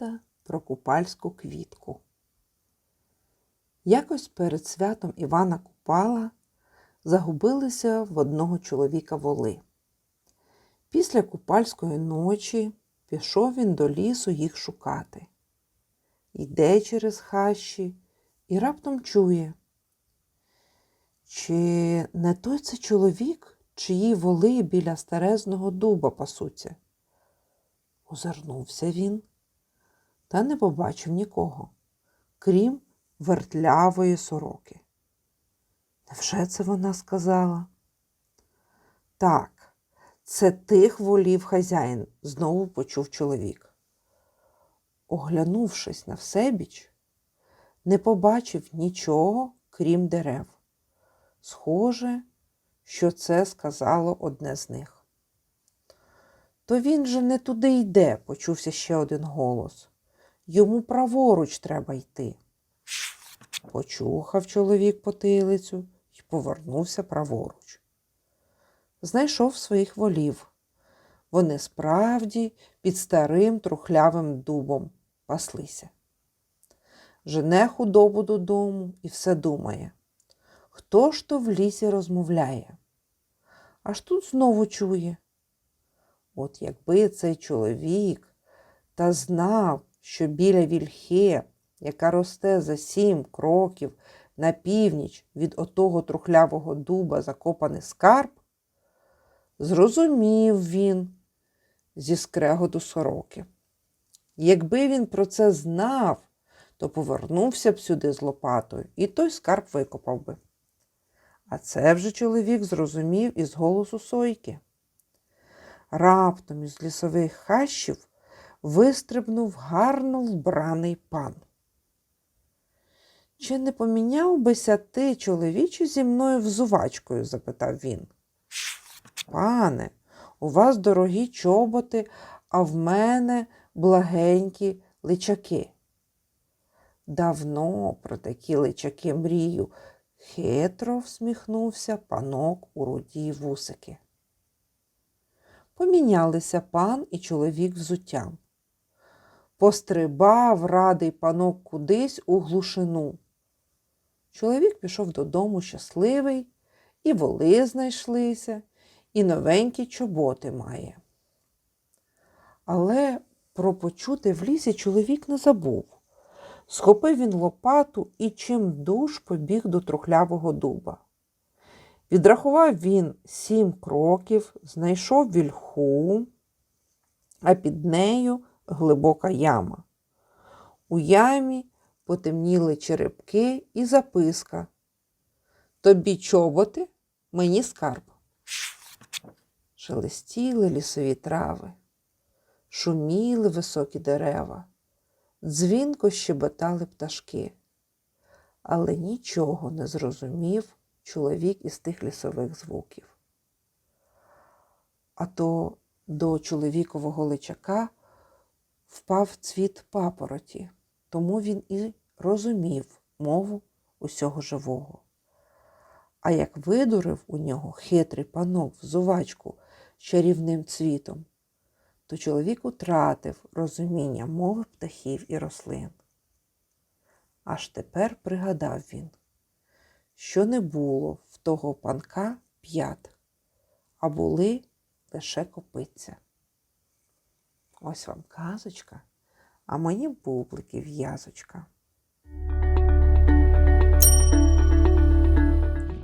Легенда про купальську квітку. Якось перед святом Івана Купала загубилися в одного чоловіка воли. Після купальської ночі пішов він до лісу їх шукати. Йде через хащі і раптом чує. Чи не той це чоловік, чиї воли біля старезного дуба пасуться? Озирнувся він, та не побачив нікого, крім вертлявої сороки. Невже це вона сказала? Так, це тих волів хазяїн, знову почув чоловік. Оглянувшись на всебіч, не побачив нічого, крім дерев. Схоже, що це сказало одне з них. То він же не туди йде, почувся ще один голос. Йому праворуч треба йти. Почухав чоловік потилицю і повернувся праворуч. Знайшов своїх волів. Вони справді під старим трухлявим дубом паслися. Жене худобу додому і все думає. Хто ж то в лісі розмовляє? Аж тут знову чує. От якби цей чоловік та знав, що біля вільхи, яка росте за сім кроків на північ від отого трухлявого дуба закопаний скарб, зрозумів він зі скреготу сороки. Якби він про це знав, то повернувся б сюди з лопатою і той скарб викопав би. А це вже чоловік зрозумів із голосу сойки. Раптом із лісових хащів вистрибнув гарно вбраний пан. Чи не поміняв бися ти, чоловіче, зі мною взувачкою? запитав він. Пане, у вас дорогі чоботи, а в мене благенькі личаки. Давно про такі личаки мрію, хитро всміхнувся панок у руді вусики. Помінялися пан і чоловік взуттям. Пострибав радий панок кудись у глушину. Чоловік пішов додому щасливий, і воли знайшлися, і новенькі чоботи має. Але про почути в лісі чоловік не забув. Схопив він лопату і чим душ побіг до трухлявого дуба. Відрахував він сім кроків, знайшов вільху, а під нею глибока яма. У ямі потемніли черепки і записка. Тобі чоботи, мені скарб. Шелестіли лісові трави, шуміли високі дерева, дзвінко щебетали пташки, але нічого не зрозумів чоловік із тих лісових звуків. А то до чоловікового личака впав цвіт папороті, тому він і розумів мову усього живого. А як видурив у нього хитрий панок взувачку чарівним цвітом, то чоловік утратив розуміння мови птахів і рослин. Аж тепер пригадав він, що не було в того панка п'ят, а були лише копиця. Ось вам казочка, а мені бублики в'язочка.